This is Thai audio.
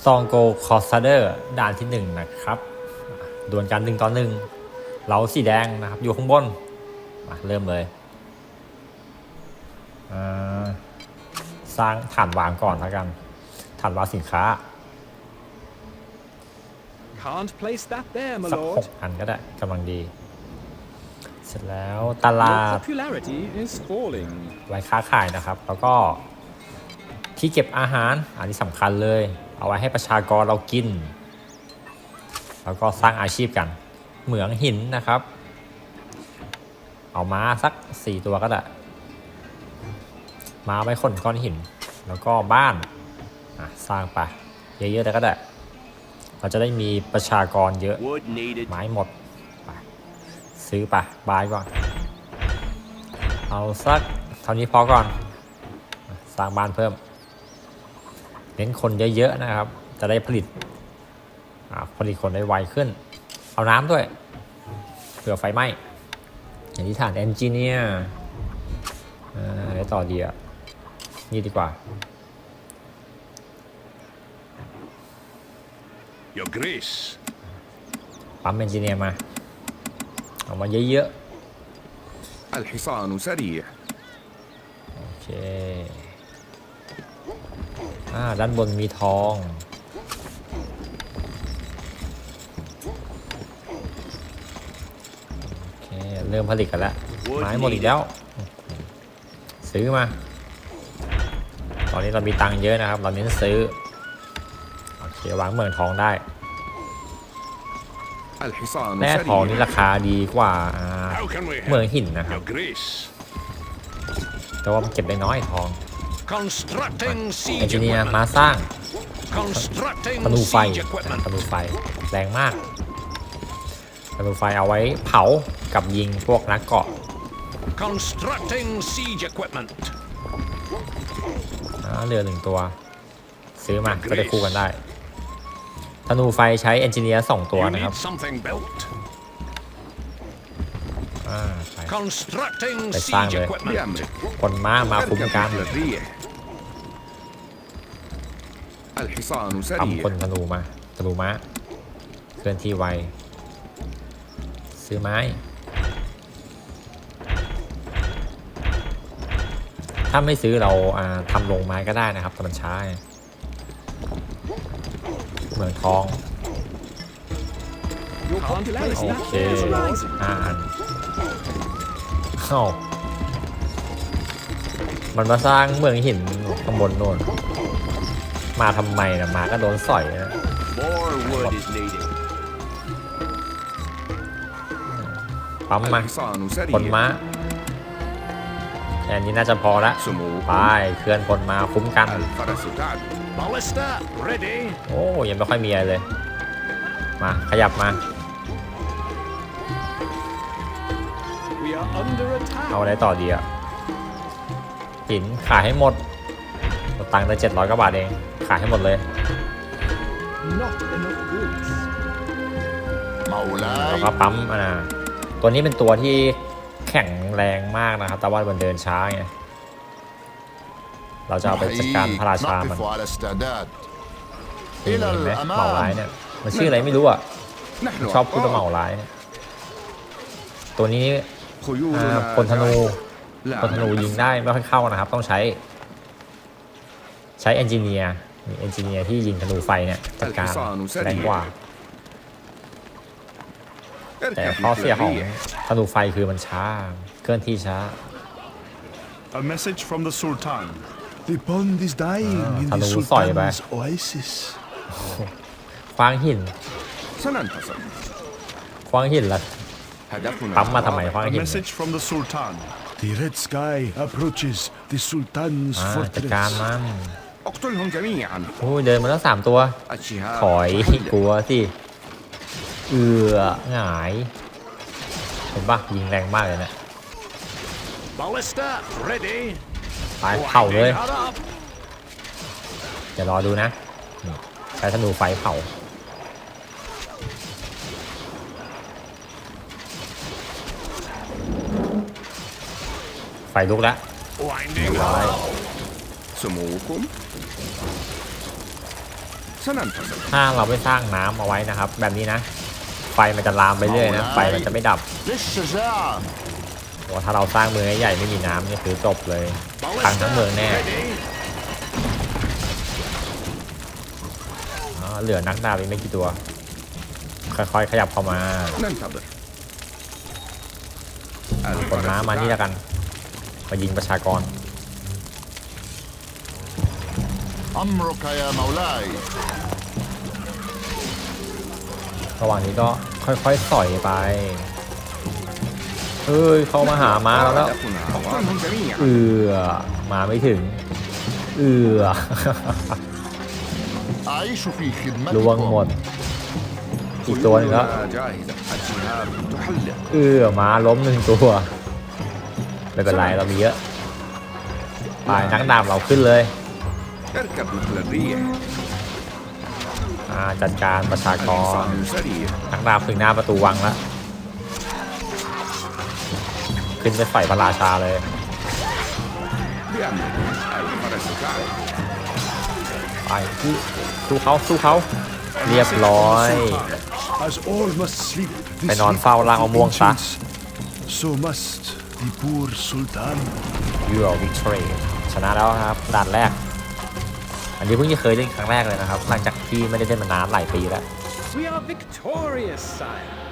Strong Go Crusader ด่านที่หนึ่งนะครับ ดวลกันหนึ่งต่อหนึ่งเราสีแดงนะครับ อยู่ข้างบนมาเริ่มเลยอ่าสร้างฐานวางก่อนแล้วกันฐานวางสินค้า Can't place that there, my สักห lord. กอันก็ได้กำลังดี เสร็จแล้วต Your ลาด popularity is falling. ไว้ค้าขายนะครับ แล้วก็ที่เก็บอาหารอันนี้สำคัญเลย เอาไว้ให้ประชากรเรากิน แล้วก็สร้างอาชีพกัน เหมืองหินนะครับ เอาม้าสักสี่ตัวก็ได้ม้าไว้ขนก้อนหิน แล้วก็บ้านอะสร้างไปเยอะๆแต่ก็ได้ เราจะได้มีประชากรเยอะ Wood needed. ไม้หมดไปซื้อไปบายก่อน เอาสักเท่านี้พอก่อน สร้างบ้านเพิ่มเน้นคนเยอะๆนะครับ จะได้ผลิตอ่าผลิตคนได้ไวขึ้น เอาน้ำด้วย เผื่อไฟไหม้ อย่างที่ฐานเอนจิเนียร์อะไรต่อดีอ่ะ นี่ดีกว่า Your grace. ปั๊มเอนจิเนียร์มา เอามาเยอะ الحصان سريع. ๆ โอเค อ่าด้านบนมีทอง โอเค เริ่มผลิตกันแล้ว ไม้หมดอีกแล้ว ซื้อมา ตอนนี้เรามีตังค์เยอะนะครับ เราเน้นซื้อ โอเควางเมืองทองได้แร่ทองนี่ราคาดีกว่าเมืองหินนะครับแต่ว่ามันเก็บได้น้อยทอง เอน siege จิเนียร์ equipment. มาสร้าง Constructing ธนูไฟ siege equipment. ธนูไฟแรงมากธนูไฟเอาไว้เผากับยิงพวกนักเกาะ Constructing siege equipment. อ่าเรือหนึ่งตัว ซื้อมาก็จะคู่กันได้ธนูไฟใช้เอนจิเนียร์สองตัว You นะครับ need something built. อ่าไป Constructing Phải sang siege rồi. equipment. بأمرك คนม้ามาคุ้มกัน اركب الريح الحصان ทำคน سريع ธนูมาธนูม้าเคลื่อนที่ไว ซื้อไม้ ถ้าไม่ซื้อเราอ่าทำโรงไม้ก็ได้นะครับแต่มันช้าไงเหมืองทอง Your Oh, popularity Okay. that there, my lord. ห้าอัน เอ้ามันมาสร้างเมืองหินข้างบนโน่น มาทำไมนะมาก็โดนสอยนะปั๊มมาคนม้าอันนี้น่าจะพอละไปเคลื่อนคนมาคุ้มกันโอ้ยังไม่ค่อยมีอะไรเลย มาขยับมา เอาอะไรต่อดีอะหินขายให้หมดตังค์ได้เจ็ดร้อยกว่าบาทเอง ขายให้หมดเลยแล้วก็ปั๊มอะตัวนี้เป็นตัวที่แข็งแรงมากนะครับ แต่ว่ามันเดินช้าไง เราจะเอาไปจัดการพระราชามันนี่เห็นไหมเมาร้ายเนี่ย มันชื่ออะไรไม่รู้อะ ชอบพูดว่าเมาร้ายตัวนี้ こういうคนธนูคนธนูยิงได้ไม่ค่อยเข้านะครับ ต้องใช้ ใช้เอนจิเนียร์มีเอนจิเนียร์ที่ยิงธนูไฟเนี่ยจัดการแรงกว่า แต่ข้อเสียของธนูไฟคือมันช้า เคลื่อนที่ช้า A message from the Sultan The bond is dying in the Sultan's oasis ควางหินควางหินละ ปั๊มมาทำไม واضح. คว้าง A หิน message from the Sultan. The red sky approaches the Sultan's อ่าจัดการ fortress. มัน اقتلهم جميعا โอ้ยเดินมาแล้วสามตัว الشهاب ถอย กลัวสิ เอือหงาย เห็นปะยิงแรงมากเลยเนะ Ballista ready. ไปเผาเลย Winding her up. เดี๋ยวรอดูนะนี่ใช้ธนูไฟเผา ไฟลุกแล้วถ้าเราไม่สร้างน้ำเอาไว้นะครับ แบบนี้นะ ไฟมันจะลามไปเรื่อยนะ ไฟมันจะไม่ดับว่าถ้าเราสร้างเมืองใหญ่ไม่มีน้ำนี่คือจบเลยพังทั้งเมืองแน่เหลือนักดาบอีกไม่กี่ตัว ค่อยๆขยับเข้ามาคนม้ามานี่แล้วกัน มายิงประชากร أمرك يا مولاي ระหว่างนี้ก็ค่อยๆ สอยไป เฮ้ย เข้ามาหาม้าเราแล้ว هدفنا اقتلهم جميعا เอือมาไม่ถึง เอือ أعيش في ล่วงหมด خدمتكم อีกตัวหนึงแล้ว كلها جاهزة الجهاد تحلق เอือม้าล้มหนึ่งตัว ไม่เป็นไรเรามีเยอะไปนักดาบเราขึ้นเลยอาจัดการประชากรนักดาบถึงหน้าประตูวังแล้ว ขึ้นไปใส่พระราชาเลยไปสู้เขาสู้เขาเรียบร้อยไปนอนเฝ้าร่างอะม่วงซะ the poor Sultan. You are victory ชนะแล้วครับด่านแรก อันนี้เพิ่งจะเคยเล่นครั้งแรกเลยนะครับ หลังจากที่ไม่ได้เล่นมานานหลายปีแล้ว We are victorious, sire.